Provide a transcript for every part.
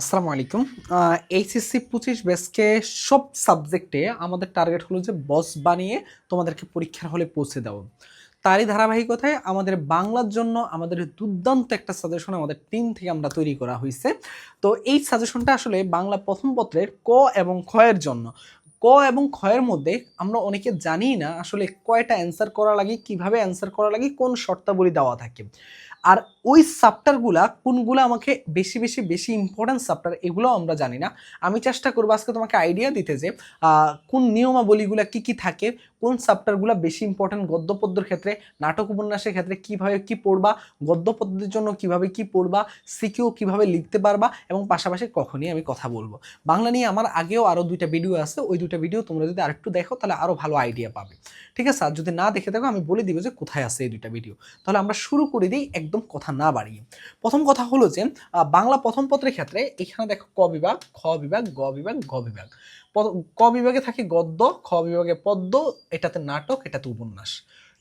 আসসালামু আলাইকুম। এইচএসসি পঁচিশ বেসকে সব সাবজেক্টে আমাদের টার্গেট হলো যে বস বানিয়ে তোমাদেরকে পরীক্ষার হলে পৌঁছে দেওয়া। তারই ধারাবাহিকতায় আমাদের বাংলার জন্য আমাদের দুর্দান্ত একটা সাজেশন আমাদের টিম থেকে আমরা তৈরি করা হয়েছে। তো এই সাজেশনটা আসলে বাংলা প্রথম পত্রের ক এবং ক্ষয়ের জন্য। ক এবং ক্ষয়ের মধ্যে আমরা অনেকে জানি না আসলে কয়টা অ্যান্সার করা লাগে, কীভাবে অ্যান্সার করা লাগে, কোন শর্তাবলী দেওয়া থাকে। আর ওই সাপ্টারগুলা কোনগুলো আমাকে বেশি বেশি বেশি ইম্পর্ট্যান্ট সাপ্টার এগুলো আমরা জানি না। আমি চেষ্টা করব আজকে তোমাকে আইডিয়া দিতে যে কোন নিয়মাবলীগুলো কি কি থাকে, কোন সাপ্টারগুলো বেশি ইম্পর্ট্যান্ট গদ্যপদ্যর ক্ষেত্রে, নাটক উপন্যাসের ক্ষেত্রে কীভাবে কি পড়বা গদ্য পদ্যের জন্য কীভাবে কি পড়বা সিকিউ কীভাবে লিখতে পারবা, এবং পাশাপাশি কখনই আমি কথা বলব। বাংলা নিয়ে আমার আগেও আরও দুইটা ভিডিও আছে, ওই দুইটা ভিডিও তোমরা যদি আরেকটু দেখো, তাহলে আরও ভালো আইডিয়া পাবে। ঠিক আছে? আর যদি না দেখে থাকো, আমি বলে দিব যে কোথায় আছে এই দুইটা ভিডিও তাহলে আমরা শুরু করে দিই একদম কথা না বাড়িয়ে। প্রথম কথা হলো যে বাংলা প্রথম পত্রের ক্ষেত্রে এখানে দেখো ক বিভাগ, খ বিভাগ, গ বিভাগ গ বিভাগ। ক বিভাগে থাকে গদ্য, খ বিভাগে পদ্য, এটাতে নাটক, এটাতে উপন্যাস।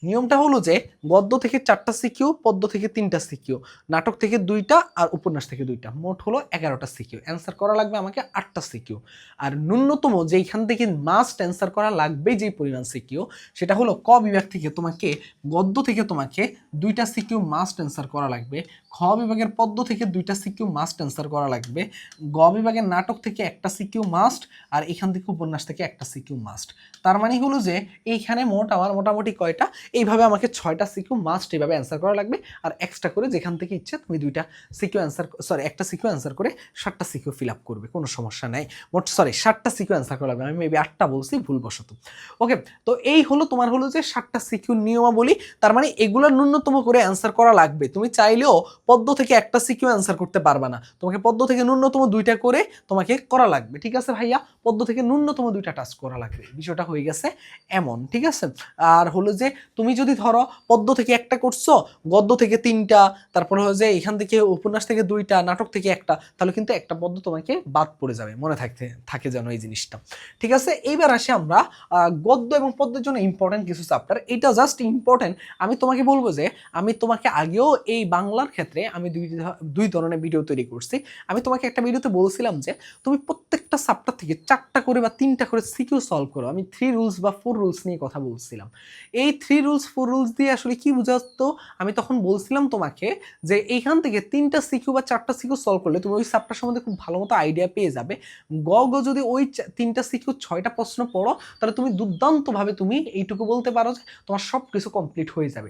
নিয়মটা হলো যে গদ্য থেকে চারটা সিকিউ পদ্য থেকে তিনটা সিকিউ, নাটক থেকে দুইটা আর উপন্যাস থেকে দুইটা। মোট হলো এগারোটা সিকিউ। অ্যান্সার করা লাগবে আমাকে আটটা সিকিউ। আর ন্যূনতম যেইখান থেকে মাস্ট অ্যান্সার করা লাগবে যেই পরিমাণ সিকিউ, সেটা হলো ক বিভাগ থেকে তোমাকে গদ্য থেকে তোমাকে দুইটা সিকিউ মাস্ট অ্যান্সার করা লাগবে। খ বিভাগের পদ্য থেকে দুইটা সিকিউ মাস্ট অ্যান্সার করা লাগবে। গ বিভাগের নাটক থেকে একটা সিকিউ মাস্ট আর এখান থেকে উপন্যাস থেকে একটা সিকিউ মাস্ট তার মানে হলো যে এইখানে মোট আমার মোটামুটি কয়টা? এইভাবে আমাকে ছয়টা সিকিউ মাস্ট এইভাবে অ্যান্সার করা লাগবে। আর এক্সট্রা করে যেখান থেকে ইচ্ছে তুমি দুইটা সিকিউ অ্যান্সার সরি একটা সিকিউ অ্যান্সার করে সাতটা সিকিউ ফিল আপ করবে, কোনো সমস্যা নেই। মোট সরি সাতটা সিকিউ অ্যান্সার করা লাগবে। আমি মেবি আটটা বলছি, ভুলবশত। ওকে তো এই হলো তোমার হলো যে সাতটা সিকিউ নিয়মাবলী। তার মানে এগুলো ন্যূনতম করে অ্যান্সার করা লাগবে। তুমি চাইলেও পদ্ম থেকে একটা সিকিউ অ্যান্সার করতে পারবে না। তোমাকে পদ্ম থেকে ন্যূনতম দুইটা করে তোমাকে করা লাগবে। ঠিক আছে ভাইয়া? পদ্ম থেকে ন্যূনতম দুইটা টাচ করা লাগবে। বিষয়টা হয়ে গেছে এমন, ঠিক আছে? আর হলো যে তুমি যদি ধরো পদ্ম থেকে একটা করছ, গদ্য থেকে তিনটা, তারপরে যে এখান থেকে উপন্যাস থেকে দুইটা, নাটক থেকে একটা, তাহলে কিন্তু একটা পদ্ম তোমাকে বাদ পড়ে যাবে, মনে থাকতে, থাকে যেন এই জিনিসটা। ঠিক আছে? এইবার আসে আমরা গদ্য এবং পদ্যের জন্য ইম্পর্টেন্ট কিছু চ্যাপ্টার এটা জাস্ট ইম্পর্টেন্ট আমি তোমাকে বলব যে, আমি তোমাকে আগেও এই বাংলার ক্ষেত্রে আমি দুই দুই ধরনের ভিডিও তৈরি করছি। আমি তোমাকে একটা ভিডিওতে বলছিলাম যে, তুমি প্রত্যেকটা চ্যাপ্টার থেকে চারটা করে বা তিনটা করে সিকিউ সলভ করো। আমি থ্রি রুলস বা ফোর রুলস নিয়ে কথা বলছিলাম। এই থ্রি রুলস ফোর রুলস দিয়ে আসলে কি বোঝাতো? আমি তখন বলছিলাম তোমাকে যে এইখান থেকে তিনটা সিকিউ বা চারটা সিকিউ সলভ করলে তুমি ওই চ্যাপ্টার সম্বন্ধে খুব ভালো মতো আইডিয়া পেয়ে যাবে। গ গ যদি ওই তিনটা সিকিউ ছয়টা প্রশ্ন পড়ো, তাহলে তুমি দুর্দান্তভাবে তুমি এইটুকু বলতে পারো যে তোমার সব কিছু কমপ্লিট হয়ে যাবে।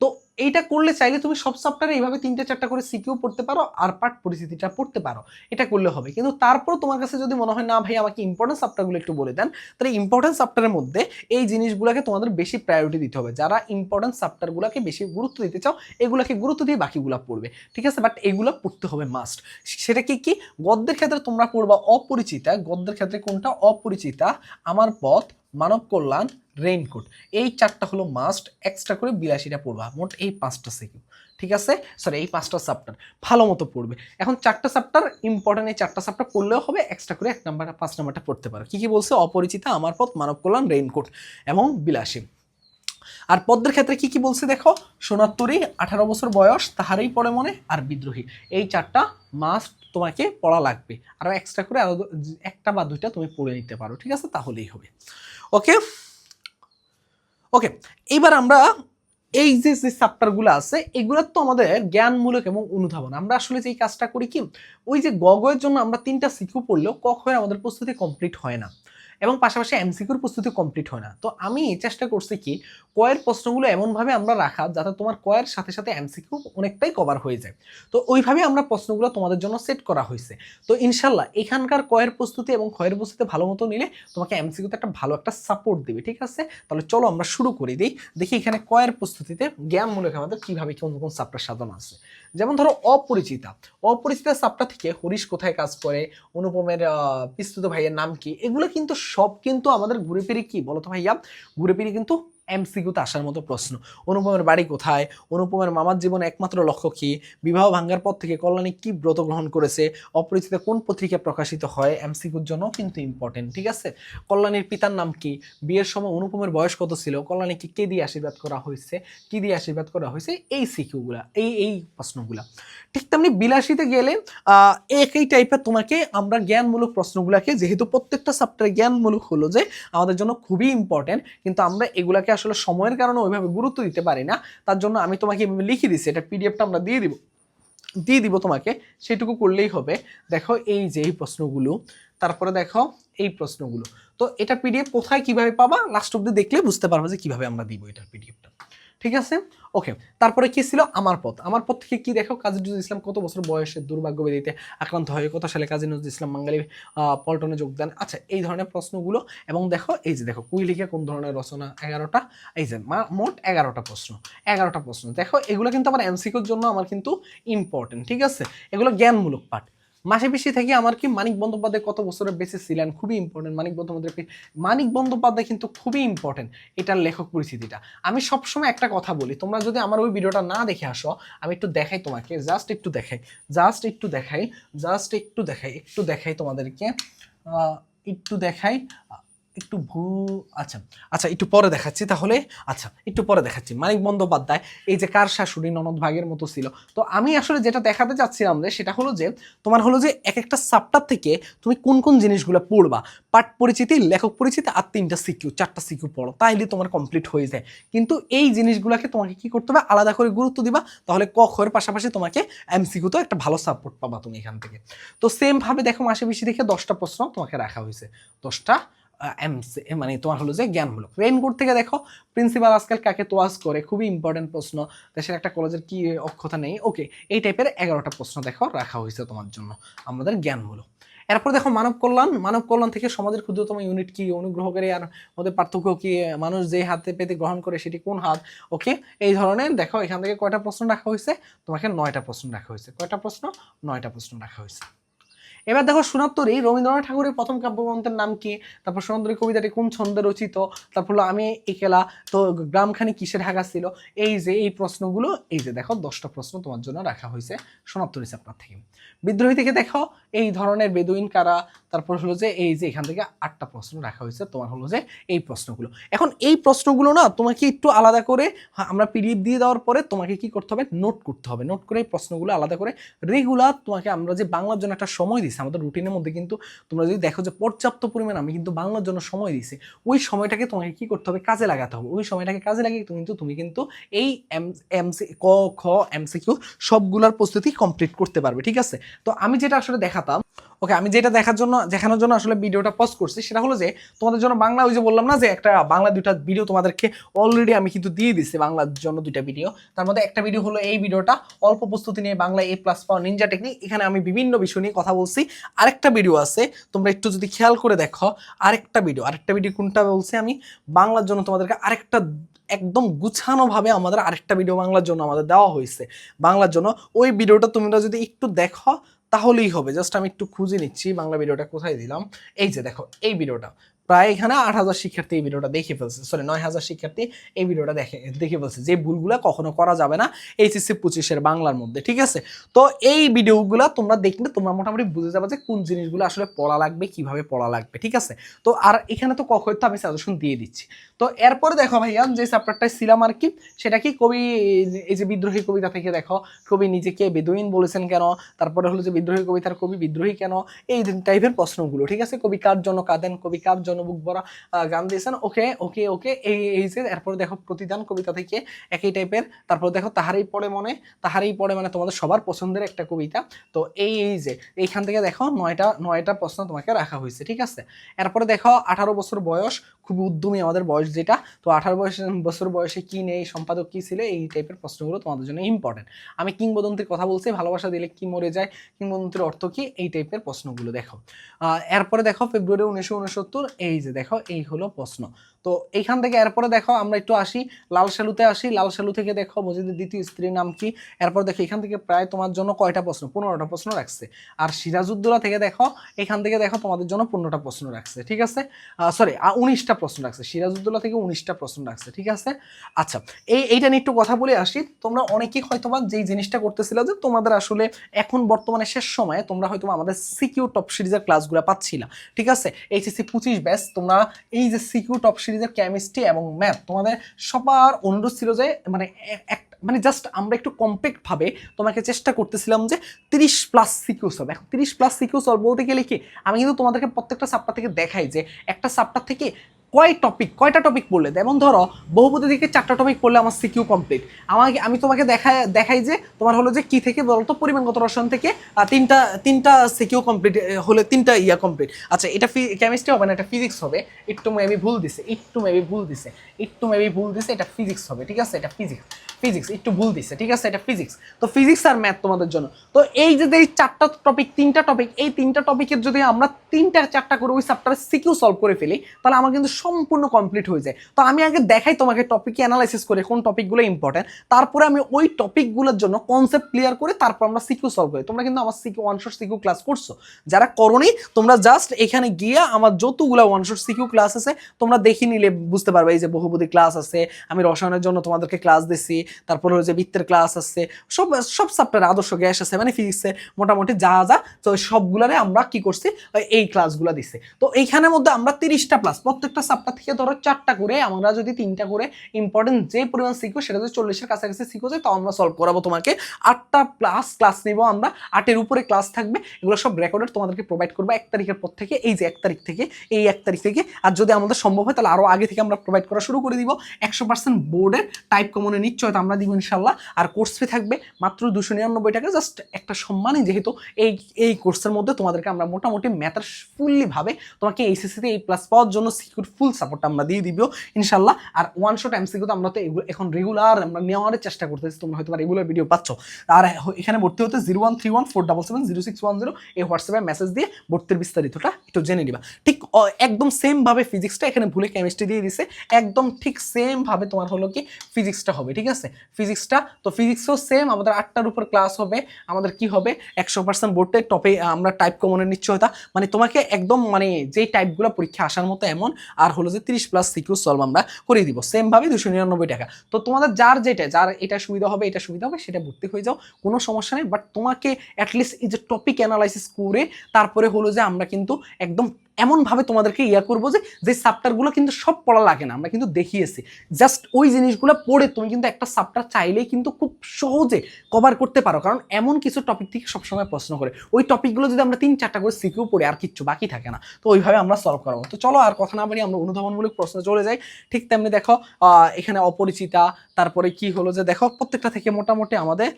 তো এইটা করলে চাইলে তুমি সব চ্যাপ্টারে এইভাবে তিনটে, চারটা করে সিকিউ পড়তে পারো আর পার্ট পরিস্থিতিটা পড়তে পারো। এটা করলে হবে। কিন্তু তারপর তোমার কাছে যদি মনে হয়, না ভাই, আমাকে ইম্পর্টেন্ট চ্যাপ্টারগুলো একটু বলে দেন, তাহলে ইম্পর্টেন্ট চ্যাপ্টারের মধ্যে এই জিনিসগুলোকে তোমাদের বেশি প্রায়োরিটি দিতে হবে। যারা ইম্পর্টেন্ট চ্যাপ্টারগুলোকে বেশি গুরুত্ব দিতে চাও, এগুলোকে গুরুত্ব দিয়ে বাকিগুলো পড়বে। ঠিক আছে? বাট এগুলো পড়তে হবে মাস্ট সেটা কি কি? গদ্যের ক্ষেত্রে তোমরা পড়বা অপরিচিতা। গদ্যের ক্ষেত্রে কোনটা? অপরিচিতা। আমার পথ, মানব কল্যাণ রেইনকোট এই চারটা হলো মাস্ট এক্সট্রা করে বিলাসীটা পড়বা। মোট এই পাঁচটা সিকিউ ঠিক আছে? সরি এই পাঁচটা চ্যাপ্টার ভালো মতো পড়বে। এখন চারটা চ্যাপ্টার ইম্পর্টেন্ট এই চারটা চ্যাপ্টার পড়লেও হবে এক্সট্রা করে এক নাম্বার পাঁচ নাম্বারটা পড়তে পারো। কী কী বলছে? অপরিচিতা আমার পথ মানব কল্যাণ রেইনকোট এবং বিলাসী আর পদ্মের ক্ষেত্রে কি কি বলছে দেখো? সোনাত্তরী, আঠারো বছর বয়স, তাহারই পড়ে মনে, আর বিদ্রোহী। এই চারটা মাস্ট তোমাকে পড়া লাগবে। আরও এক্সট্রা করে আরও একটা বা দুইটা তুমি পড়ে নিতে পারো। ঠিক আছে? তাহলেই হবে। ওকে ওকে এবার আমরা এই যে যে চ্যাপ্টারগুলো আছে, এগুলো তো আমাদের জ্ঞানমূলক এবং অনুধাবন। আমরা আসলে যে এই কাজটা করি কি, ওই যে গগয়ের জন্য আমরা তিনটা সিকিউ পড়লেও কখনো আমাদের প্রস্তুতি কমপ্লিট হয় না। এবং পাশাপাশি এমসিকিউর প্রস্তুতি কমপ্লিট হয় না। তো আমি এই চেষ্টা করছি কি, কয়ের প্রশ্নগুলো এমনভাবে আমরা রাখা যাতে তোমার কয়ের সাথে সাথে এমসিকিউ অনেকটাই কভার হয়ে যায়। তো ওইভাবে আমরা প্রশ্নগুলো তোমাদের জন্য সেট করা হয়েছে। তো ইনশাল্লাহ এখানকার কয়ের প্রস্তুতি এবং ক্ষয়ের প্রস্তুতি ভালো মতো নিলে তোমাকে এমসিকিউতে একটা ভালো একটা সাপোর্ট দিবে, ঠিক আছে? তাহলে চলো আমরা শুরু করে দিই। দেখি এখানে কয়ের প্রস্তুতিতে জ্ঞানমূলক আমাদের কীভাবে কোন কোন সাপটা সাজানো আছে। যেমন ধরো অপরিচিতা। অপরিচিতা সাপটা থেকে হরিশ কোথায় কাজ করে? অনুপমের পিস্তুত ভাইয়ের নাম কি? এগুলো কিন্তু সব কিন্তু আমাদের ঘুরে ফিরে কি বলতো ভাইয়া? ঘুরে ফিরে কিন্তু এমসিকিউতে আসার মতো প্রশ্ন। অনুপমের বাড়ি কোথায়? অনুপমের মামার জীবনে একমাত্র লক্ষ্য কী? বিবাহ ভাঙ্গার পর থেকে কল্যাণী কী ব্রত গ্রহণ করেছে? অপরিচিত কোন পত্রিকা প্রকাশিত হয়? এমসিকিউর জন্য কিন্তু ইম্পর্টেন্ট ঠিক আছে? কল্যাণীর পিতার নাম কি? বিয়ের সময় অনুপমের বয়স কত ছিল? কল্যাণীকে কে দিয়ে আশীর্বাদ করা হয়েছে? কি দিয়ে আশীর্বাদ করা হয়েছে? এই সিকিউগুলা এই এই প্রশ্নগুলা। ঠিক তেমনি বিলাসীতে গেলে একই টাইপের তোমাকে আমরা জ্ঞানমূলক প্রশ্নগুলাকে, যেহেতু প্রত্যেকটা সাপ্টারে জ্ঞানমূলক হলো যে আমাদের জন্য খুবই ইম্পর্টেন্ট কিন্তু আমরা এগুলাকে আসলে সময়ের কারণে ওইভাবে গুরুত্ব দিতে পারি না। তার জন্য আমি তোমাকে লিখে দিচ্ছি এটা পিডিএফটা আমরা দিয়ে দিব। দিয়ে দিব তোমাকে, সেটুকু করলেই হবে। দেখো এই যে এই প্রশ্নগুলো, তারপরে দেখো এই প্রশ্নগুলো। তো এটা পিডিএফ কোথায় কীভাবে পাবা? লাস্ট অব্দি দেখলে বুঝতে পারব যে কীভাবে আমরা দিব এটা পিডিএফটা ঠিক আছে? ওকে তারপরে কি ছিল? আমার পথ। আমার পথ থেকে কি দেখো? কাজী নজরুল ইসলাম কত বছর বয়সে দুর্ভাগ্য বেদিতে আক্রান্ত হয়ে। কত সালে কাজী নজরুল ইসলাম বাঙালি পল্টনে যোগদান আচ্ছা এই ধরনের প্রশ্নগুলো এবং দেখো, এই যে দেখো, কুইলিকে কোন ধরনের রচনা? এগারোটা। এই যে মোট এগারোটা প্রশ্ন। এগারোটা প্রশ্ন। দেখো, এগুলো কিন্তু আমার এমসিকিউর জন্য আমার কিন্তু ইম্পর্টেন্ট ঠিক আছে? এগুলো জ্ঞানমূলক পাঠ। মাসে পিছিয়ে থেকে আমার কি মানিক বন্দ্যোপাধ্যায় কত বছরের বেঁচে ছিলেন? খুবই ইম্পর্টেন্ট মানিক বন্দ্যোপাধ্যায় মানিক বন্দ্যোপাধ্যায় কিন্তু খুবই ইম্পর্টেন্ট এটার লেখক পরিস্থিতিটা আমি সবসময় একটা কথা বলি, তোমরা যদি আমার ওই ভিডিওটা না দেখে আসো, আমি একটু দেখাই তোমাকে জাস্ট একটু দেখাই জাস্ট একটু দেখাই জাস্ট একটু দেখাই একটু দেখাই তোমাদেরকে একটু দেখাই একটু ভূ আচ্ছা আচ্ছা একটু পরে দেখাচ্ছি তাহলে। আচ্ছা একটু পরে দেখাচ্ছি। মানিক বন্দ্যোপাধ্যায়, এই যে কার শাশুড়ি ননদ ভাগের মতো ছিল। তো আমি আসলে যেটা দেখাতে চাচ্ছিলাম যে, সেটা হলো যে, তোমার হলো যে, এক একটা সাপ্টার থেকে তুমি কোন কোন জিনিসগুলো পড়বা? পাঠ পরিচিতি, লেখক পরিচিতি আর তিনটা সিকিউ, চারটা সিকিউ পড়ো। তাইলে তোমার কমপ্লিট হয়ে যায়। কিন্তু এই জিনিসগুলোকে তোমাকে কি করতে হবে? আলাদা করে গুরুত্ব দিবা। তাহলে ক পাশাপাশি তোমাকে এমসিকিউ তো একটা ভালো সাপোর্ট পাবা তুমি এখান থেকে। তো সেমভাবে দেখো মাসে বেশি দেখে দশটা প্রশ্ন তোমাকে রাখা হয়েছে। দশটা মানে তোমার হলো যে জ্ঞানমূলক। রেইনকোট থেকে দেখো প্রিন্সিপাল আজকাল কাকে তোয়াজ করে? খুবই ইম্পর্টেন্ট প্রশ্ন। দেশের একটা কলেজের কি অক্ষতা নেই? ওকে এই টাইপের এগারোটা প্রশ্ন দেখো রাখা হয়েছে তোমার জন্য, আমাদের জ্ঞানমূলক। এরপর দেখো মানব কল্যাণ। মানব কল্যাণ থেকে সমাজের ক্ষুদ্রতম ইউনিট কি? অনুগ্রহকারী আর মধ্যে পার্থক্য কি? মানুষ যে হাতে পেতে গ্রহণ করে সেটি কোন হাত? ওকে এই ধরনের দেখো এখান থেকে কয়টা প্রশ্ন রাখা হয়েছে? তোমাকে নয়টা প্রশ্ন রাখা হয়েছে। কয়টা প্রশ্ন? নয়টা প্রশ্ন রাখা হয়েছে। এবার দেখো সোনাত্তরী, রবীন্দ্রনাথ ঠাকুরের প্রথম কাব্যগ্রন্থের নাম কি? তারপর সোনাত্তরী কবিতাটি কোন ছন্দে রচিত? তারপর হলো, আমি একেলা তো গ্রামখানে কিসে ঢাকা ছিল? এই যে, এই প্রশ্নগুলো, এই যে দেখো, দশটা প্রশ্ন তোমার জন্য রাখা হয়েছে সোনাত্তরী চ্যাপ্টার থেকে। বিদ্রোহী থেকে দেখো এই ধরনের বেদুইন কারা? তারপর হলো যে এই যে এখান থেকে আটটা প্রশ্ন রাখা হয়েছে তোমার হলো যে এই প্রশ্নগুলো। এখন এই প্রশ্নগুলো না তোমাকে একটু আলাদা করে হ্যাঁ, আমরা পিডিএফ দিয়ে দেওয়ার পরে তোমাকে কি করতে হবে? নোট করতে হবে। নোট করে এই প্রশ্নগুলো আলাদা করে রেগুলার তোমাকে আমরা যে বাংলার জন্য একটা সময় দিছি আমাদের রুটিনের মধ্যে কিন্তু তোমরা যদি দেখো যে পর্যাপ্ত পরিমাণ আমি কিন্তু বাংলার জন্য সময় দিছি ওই সময়টাকে তোমাকে কি করতে হবে? কাজে লাগাতে হবে। ওই সময়টাকে কাজে লাগিয়ে তুমি কিন্তু তুমি কিন্তু এই এম এমসি ক খ এমসিকিউ সবগুলোর প্রস্তুতি কমপ্লিট করতে পারবে ঠিক আছে? তো আমি যেটা আসলে দেখাতাম। ওকে, আমি যেটা দেখার জন্য, দেখানোর জন্য আসলে ভিডিওটা পজ করছি, সেটা হলো যে, তোমাদের জন্য বাংলা ওই যে বললাম না যে, একটা বাংলা দুইটা ভিডিও তোমাদেরকে অলরেডি আমি কিন্তু দিয়ে দিচ্ছি বাংলার জন্য দুইটা ভিডিও তার মধ্যে একটা ভিডিও হলো এই ভিডিওটা, অল্প প্রস্তুতি নিয়ে বাংলা এ প্লাস পাওয়া নিনজা টেকনিক এখানে আমি বিভিন্ন বিষয় নিয়ে কথা বলছি। আরেকটা ভিডিও আছে, তোমরা একটু যদি খেয়াল করে দেখো, আরেকটা ভিডিও আরেকটা ভিডিও কোনটা বলছি আমি? বাংলার জন্য তোমাদেরকে আরেকটা একদম গুছানোভাবে আমাদের আরেকটা ভিডিও বাংলার জন্য আমাদের দেওয়া হয়েছে। বাংলার জন্য ওই ভিডিওটা তোমরা যদি একটু দেখো তাহলেই হবে। জাস্ট আমি একটু খুঁজে নিচ্ছি বাংলা ভিডিওটা কোথায় দিলাম। এই যে দেখো, এই ভিডিওটা। প্রায় এখানে আট হাজার শিক্ষার্থী এই ভিডিওটা দেখে ফেলছে। সরি নয় হাজার শিক্ষার্থী এই ভিডিওটা দেখে দেখে ফেলছে। যে ভুলগুলো কখনো করা যাবে না এইচএসসি পঁচিশের বাংলার মধ্যে, ঠিক আছে? তো এই ভিডিওগুলো তোমরা দেখলে তোমরা মোটামুটি বুঝে যাবে যে কোন জিনিসগুলো আসলে পড়া লাগবে, কীভাবে পড়া লাগবে, ঠিক আছে? তো আর এখানে তো কখন তো আমি সাজেশন দিয়ে দিচ্ছি। তো এরপরে দেখো ভাইয়া, যে চ্যাপ্টারটায় ছিলাম আর কি, সেটা কি কবি, এই যে বিদ্রোহী কবিতা থেকে দেখো, কবি নিজেকে বেদুইন বলেছেন কেন? তারপরে হলো যে বিদ্রোহী কবিতার কবি বিদ্রোহী কেন? এই টাইপের প্রশ্নগুলো, ঠিক আছে? কবি কার জন্য কাঁদেন, কবি কার জন্য বুক ভরা গান দিয়েছেন। ওকে ওকে ওকে, এই এই যে এরপরে দেখো প্রতিদান কবিতা থেকে একই টাইপের তারপর দেখো তাহারই পড়ে মনে, তাহারই পড়ে মানে তোমাদের সবার পছন্দের একটা কবিতা। তো এই এই যে, এইখান থেকে দেখো নয়টা নয়টা প্রশ্ন তোমাকে রাখা হয়েছে, ঠিক আছে? এরপরে দেখো আঠারো বছর বয়স খুবই উদ্যমী আমাদের বয়স যেটা। তো আঠারো বয়স, বছর বয়সে কী নেই, সম্পাদক কী ছিল, এই টাইপের প্রশ্নগুলো তোমাদের জন্য ইম্পর্টেন্ট আমি কিংবদন্তির কথা বলছি, ভালোবাসা দিলে কি মরে যায়, কিংবদন্তির অর্থ কী, এই টাইপের প্রশ্নগুলো দেখো। এরপরে দেখো ফেব্রুয়ারি উনিশশো উনসত্তর, এই যে দেখো, এই হলো প্রশ্ন। তো এইখান থেকে এরপরে দেখো আমরা একটু আসি লাল সালুতে আসি। লাল সালু থেকে দেখো মসজিদের দ্বিতীয় স্ত্রীর নাম কি? এরপর দেখো এখান থেকে প্রায় তোমার জন্য কয়টা প্রশ্ন? পনেরোটা প্রশ্ন রাখছে। আর সিরাজউদ্দৌলা থেকে দেখো, এখান থেকে দেখো তোমাদের জন্য পনেরোটা প্রশ্ন রাখছে, ঠিক আছে? সরি উনিশটা প্রশ্ন রাখছে। সিরাজউদ্দৌলা থেকে উনিশটা প্রশ্ন রাখছে, ঠিক আছে? আচ্ছা এই, এইটা নিয়ে একটু কথা বলে আসি। তোমরা অনেকেই হয়তো বা যেই জিনিসটা করতেছিল যে তোমাদের আসলে এখন বর্তমানে শেষ সময়ে তোমরা হয়তো আমাদের সিকিউ টপ সিরিজের ক্লাসগুলো পাচ্ছিলা, ঠিক আছে? এইচএসসি পঁচিশ ব্যাস তোমরা এই যে সিকিউ টপ সিরিজের কেমিস্ট্রি এবং ম্যাথ তোমাদের সবার অনুরোধ ছিল যে মানে এক মানে জাস্ট আমরা একটু কমপ্যাক্টভাবে তোমাকে চেষ্টা করতেছিলাম যে তিরিশ প্লাস সিকিউ সলভ এখন তিরিশ প্লাস সিকিউ সলভ বলতে গেলে কি? আমি কিন্তু তোমাদেরকে প্রত্যেকটা সাপ্টার থেকে দেখাই যে একটা সাপ্টার থেকে কয় টপিক কয়টা টপিক পড়লে? যেমন ধরো বহুপতি থেকে চারটা টপিক পড়লে আমার সিকিউ কমপ্লিট আমাকে, আমি তোমাকে দেখা দেখাই যে তোমার হলো যে কি থেকে বলতো, পরিমাণগত রসায়ন থেকে তিনটা তিনটা সিকিউ কমপ্লিট হলে তিনটা ইয়া কমপ্লিট আচ্ছা এটা কেমিস্ট্রি হবে না, এটা ফিজিক্স হবে। একটু মেবি ভুল দিছে, একটু মেবি ভুল দিছে, একটু মেবি ভুল দিছে, এটা ফিজিক্স হবে, ঠিক আছে? এটা ফিজিক্স ফিজিক্স একটু ভুল দিছে, ঠিক আছে? এটা ফিজিক্স তো ফিজিক্স আর ম্যাথ তোমাদের জন্য। তো এই যে এই চারটা টপিক তিনটা টপিক এই তিনটা টপিকের যদি আমরা তিনটা চারটা করে ওই চ্যাপ্টারে সিকিউ সলভ করে ফেলি, তাহলে আমার কিন্তু সম্পূর্ণ কমপ্লিট হয়ে যায়। তো আমি আগে দেখাই তোমাকে টপিকে অ্যানালাইসিস করে, কোন টপিকগুলো ইম্পর্টেন্ট তারপরে আমি ওই টপিকগুলোর জন্য কনসেপ্ট ক্লিয়ার করে তারপর আমরা সিকিউ সলভ করি। তোমরা কিন্তু আমার C Q one shot C Q class করছ। যারা করনি, তোমরা জাস্ট এখানে গিয়ে আমার যতগুলো ওয়ান শট সিকিউ ক্লাস আছে, তোমরা দেখে নিলে বুঝতে পারবে, এই যে বহুপদী ক্লাস আছে, আমি রসায়নের জন্য তোমাদেরকে ক্লাস দিছি তারপরে হচ্ছে বৃত্তের ক্লাস আছে সব সব সাপ্টারে আদর্শ গ্যাস আছে মানে ফিজিক্সে মোটামুটি যা যা, তো সবগুলারে আমরা কি করছি এই ক্লাসগুলো দিছে। তো এইখানের মধ্যে আমরা তিরিশটা প্লাস প্রত্যেকটা সাপ্টার থেকে ধরো চারটা করে, আমরা যদি তিনটা করে ইম্পর্টেন্ট যে পরিমাণ শিখব, সেটা যদি চল্লিশের কাছাকাছি শিখো যায় তো আমরা সলভ করাবো তোমাকে। আটটা প্লাস ক্লাস নিবো আমরা, আটের উপরে ক্লাস থাকবে, এগুলো সব রেকর্ডেড তোমাদেরকে প্রোভাইড করব এক তারিখের পর থেকে, এই যে এক তারিখ থেকে, এই এক তারিখ থেকে। আর যদি আমাদের সম্ভব হয়, তাহলে আরও আগে থেকে আমরা প্রোভাইড করা শুরু করে দিব। একশো পার্সেন্ট বোর্ডের টাইপ কমনের নিশ্চয়তা আমরা দিব ইনশাল্লাহ। আর কোর্স ফি থাকবে মাত্র দুশো নিরানব্বই টাকা। জাস্ট একটা সম্মানই যেহেতু এই এই কোর্সের মধ্যে তোমাদেরকে আমরা মোটামুটি ম্যাথার ফুললি ভাবে তোমাকে এইচএসসিতে এই প্লাস পাওয়ার জন্য সিকিউর ফুল সাপোর্ট আমরা দিয়ে দিব ইনশাল্লাহ। আর ওয়ান শট এমসিকিউ তো আমরা তো এগুলো এখন রেগুলার আমরা নেওয়ার চেষ্টা করতেছি। তোমরা হয়তো রেগুলার ভিডিও পাচ্ছ। আর এখানে ভর্তি হতে zero one three one four double seven zero six one zero এই হোয়াটসঅ্যাপে মেসেজ দিয়ে ভর্তির বিস্তারিতটা একটু জেনে নিবা। ঠিক একদম সেম ভাবে ফিজিক্সটা এখানে ভুলে কেমিস্ট্রি দিয়ে দিছে। একদম ঠিক সেমভাবে তোমার হলো কি ফিজিক্সটা হবে, ঠিক আছে? ফিজিক্সটা তো ফিজিক্সও সেম আমাদের আটটার উপর ক্লাস হবে, আমাদের কি হবে? একশো পার্সেন্ট বোর্ডে টপে আমরা টাইপ কমনের নিশ্চয়তা। মানে তোমাকে একদম মানে যেই টাইপগুলো পরীক্ষা আসার মতো এমন, আর হলো যে তিরিশ প্লাস সিকিউ সলভ আমরা করিয়ে দিব। সেমভাবে দুশো নিরানব্বই টাকা। তো তোমাদের যার যেটা, যার এটা সুবিধা হবে, এটা সুবিধা হবে, সেটা ভর্তি হয়ে যাও, কোনো সমস্যা নেই। বাট তোমাকে অ্যাটলিস্ট এই যে টপিক অ্যানালাইসিস করে, তারপরে হলো যে আমরা কিন্তু একদম এমনভাবে তোমাদেরকে ইয়া করব যে যে সাপ্টারগুলো কিন্তু সব পড়া লাগে না, আমরা কিন্তু দেখিয়েছি। জাস্ট ওই জিনিসগুলো পড়ে তুমি কিন্তু একটা সাপ্টার চাইলেই কিন্তু খুব সহজে কভার করতে পারো। কারণ এমন কিছু টপিক থেকে সবসময় প্রশ্ন করে। ওই টপিকগুলো যদি আমরা তিন চারটা করে শিখেও পড়ি, আর কিচ্ছু বাকি থাকে না। তো ওইভাবে আমরা সলভ করাবো। তো চলো আর কথা না বাড়ি আমরা অনুধাবনমূলক প্রশ্ন চলে যাই। ঠিক তেমনি দেখো এখানে অপরিচিতা, তারপরে কি হলো যে, দেখো, প্রত্যেকটা থেকে মোটামুটি আমাদের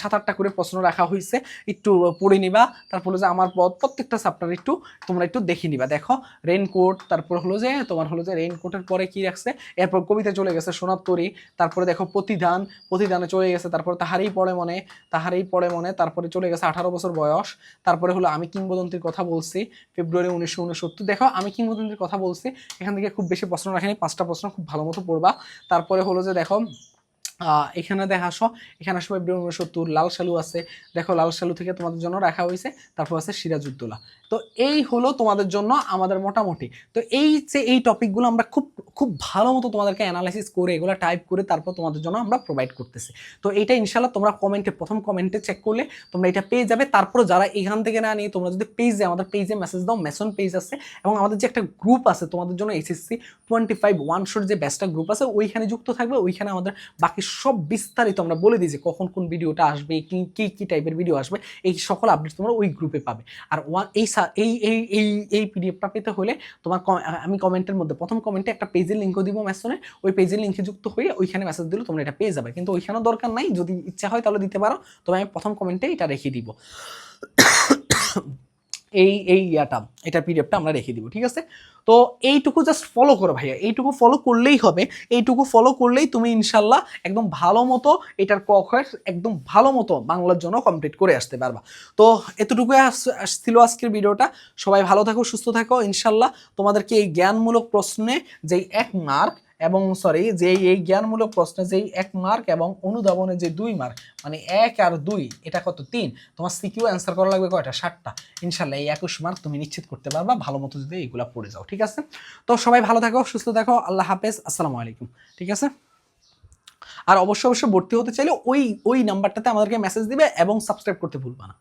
সাত আটটা করে প্রশ্ন রাখা হয়েছে একটু পড়ে নিবা। তারপরে যে আমার পদ, প্রত্যেকটা চাপ্টার একটু তোমরা একটু দেখে নিবা। দেখো রেইনকোট তারপর হলো যে, তোমার হলো যে রেইনকোটের পরে কি রাখছে? এরপর কবিতা চলে গেছে, সোনার তরী, তারপরে দেখো প্রতিদান, প্রতিদানে চলে গেছে, তারপর তাহারেই পড়ে মনে, তাহারেই পড়ে মনে, তারপরে চলে গেছে আঠারো বছর বয়স, তারপরে হলো আমি কিংবদন্তির কথা বলছি, ফেব্রুয়ারি উনিশশো উনসত্তর। দেখো, আমি কিংবদন্তির কথা বলছি, এখান থেকে খুব বেশি প্রশ্ন রাখেনি, পাঁচটা প্রশ্ন খুব ভালো মতো পড়বা। তারপরে হলো যে দেখো এখানে দেখা আসো, এখানে আসো ফেব্রুয়ারি উনসত্তর, লাল সালু আছে। দেখো, লাল সালু থেকে তোমাদের জন্য রাখা হয়েছে, তারপর আছে সিরাজ সিরাজউদ্দৌলা। তো এই হলো তোমাদের জন্য আমাদের মোটামুটি। তো এই যে এই টপিকগুলো আমরা খুব খুব ভালো মতো তোমাদেরকে অ্যানালাইসিস করে, এগুলো টাইপ করে তারপর তোমাদের জন্য আমরা প্রোভাইড করতেছি। তো এটা ইনশাল্লাহ তোমরা কমেন্টে প্রথম কমেন্টে চেক করলে তোমরা এটা পেয়ে যাবে। তারপর যারা এখান থেকে না নিয়ে তোমরা যদি পেজে আমাদের পেজে মেসেজ দাও মেসন পেজ আছে এবং আমাদের যে একটা গ্রুপ আছে তোমাদের জন্য এসএসসি টোয়েন্টি ফাইভ ওয়ান শোর যে ব্যাচটা গ্রুপ আছে, ওইখানে যুক্ত থাকবে। ওইখানে আমাদের বাকি সব বিস্তারিত আমরা বলে দিই যে কখন কোন ভিডিওটা আসবে, কি কি টাইপের ভিডিও আসবে, এই সকল আপডেট তোমরা ওই গ্রুপে পাবে। আর ওয়ান এই এই এই এই এই পিডিএফটা পেতে হলে তোমার আমি কমেন্টের মধ্যে প্রথম কমেন্টে একটা পেজের লিঙ্কও দিব মেসনে ওই পেজের লিঙ্কে যুক্ত হয়ে ওইখানে মেসেজ দিলে তোমরা এটা পেয়ে যাবে। কিন্তু ওইখানেও দরকার নাই, যদি ইচ্ছা হয় তাহলে দিতে পারো। তবে আমি প্রথম কমেন্টে এটা রেখে দিব। এই এই ইয়াটা, এটা পিডিএফটা আমরা রেখে দিব, ঠিক আছে? তো এইটুকু জাস্ট ফলো করো ভাইয়া, এইটুকু ফলো করলেই হবে, এইটুকু ফলো করলেই তুমি ইনশাল্লাহ একদম ভালো মতো এটার কখের একদম ভালো মতো বাংলার জন্য কমপ্লিট করে আসতে পারবা। তো এতটুকু ছিল আজকের ভিডিওটা, সবাই ভালো থাকো, সুস্থ থাকো ইনশাল্লাহ তোমাদেরকে এই জ্ঞানমূলক প্রশ্নে যেই এক মার্ক এবং সরি যে এই জ্ঞানমূলক প্রশ্নে যেই এক মার্ক এবং অনুধাবনে যে দুই মার্ক মানে এক আর দুই, এটা কত? তিন। তোমার সিকিউ অ্যান্সার করা লাগবে কয়টা? ষাটটা ইনশাল্লাহ এই একুশ মার্ক তুমি নিশ্চিত করতে পারবা, ভালো মতো যদি এইগুলা পড়ে যাও, ঠিক আছে? তো সবাই ভালো থাকো, সুস্থ থাকো, আল্লাহ হাফেজ, আসসালামু আলাইকুম, ঠিক আছে? আর অবশ্যই অবশ্যই ভর্তি হতে চাইলে ওই ওই নাম্বারটাতে আমাদেরকে মেসেজ দিবে এবং সাবস্ক্রাইব করতে ভুলবা না।